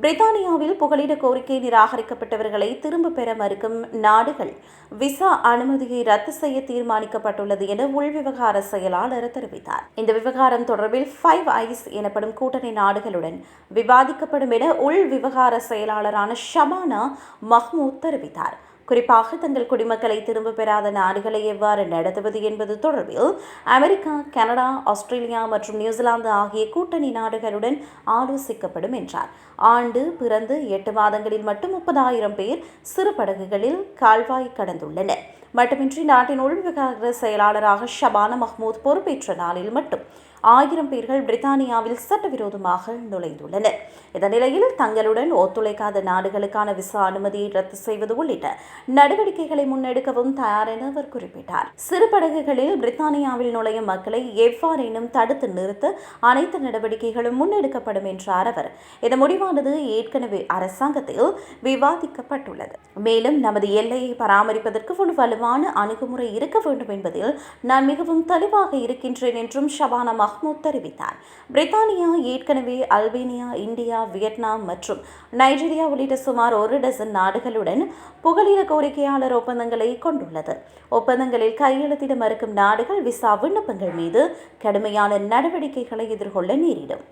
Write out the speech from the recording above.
பிரித்தானியாவில் புகலிட கோரிக்கை நிராகரிக்கப்பட்டவர்களை திரும்ப பெற மறுக்கும் நாடுகள். விசா அனுமதியை ரத்து செய்ய தீர்மானிக்கப்பட்டுள்ளது என உள்விவகார செயலாளர் தெரிவித்தார். இந்த விவகாரம் தொடர்பில் ஃபைவ் ஐஸ் எனப்படும் கூட்டணி நாடுகளுடன் விவாதிக்கப்படும் என உள் விவகார செயலாளரான ஷமானா மஹ்மூத் தெரிவித்தார். குறிப்பாக தங்கள் குடிமக்களை திரும்ப பெறாத நாடுகளை எவ்வாறு நடத்துவது என்பது தொடர்பில் அமெரிக்கா கனடா ஆஸ்திரேலியா மற்றும் நியூசிலாந்து ஆகிய கூட்டணி நாடுகளுடன் ஆலோசிக்கப்படும் என்றார். ஆண்டு பிறந்து எட்டு மாதங்களில் மட்டும் முப்பதாயிரம் பேர் சிறு படகுகளில் கால்வாய் கடந்துள்ளனர். மட்டுமின்றி நாட்டின் உள்விவகார செயலாளராக ஷபானா மஹ்மூத் பொறுப்பேற்ற நாளில் மட்டும் ஆயிரம் பேர்கள் பிரித்தானியாவில் சட்டவிரோதமாக நுழைந்துள்ளனர். இந்த நிலையில் தங்களுடன் ஒத்துழைக்காத நாடுகளுக்கான விசா அனுமதியை ரத்து செய்வது உள்ளிட்ட நடவடிக்கைகளை முன்னெடுக்கவும் தயார் என அவர் குறிப்பிட்டார். சிறு படகுகளில் பிரித்தானியாவில் நுழையும் மக்களை எவ்வாறேனும் தடுத்து நிறுத்த அனைத்து நடவடிக்கைகளும் முன்னெடுக்கப்படும் என்றார் அவர். இந்த முடிவானது ஏற்கனவே அரசாங்கத்தில் விவாதிக்கப்பட்டுள்ளது. மேலும் நமது எல்லையை பராமரிப்பதற்கு ஒரு வலுவான அணுகுமுறை இருக்க வேண்டும் என்பதில் நான் மிகவும் தெளிவாக இருக்கின்றேன் என்றும் ஷபானா மஹ்மூத் தெரிவித்தார். பிரித்தானியா ஏற்கனவே அல்பேனியா இந்தியா வியட்நாம் மற்றும் நைஜீரியா உள்ளிட்ட சுமார் ஒரு டசன் நாடுகளுடன் புகலிட கோரிக்கையாளர் ஒப்பந்தங்களை கொண்டுள்ளது. ஒப்பந்தங்களில் கையெழுத்திட மறுக்கும் நாடுகள் விசா விண்ணப்பங்கள் மீது கடுமையான நடவடிக்கைகளை எதிர்கொள்ள நேரிடும்.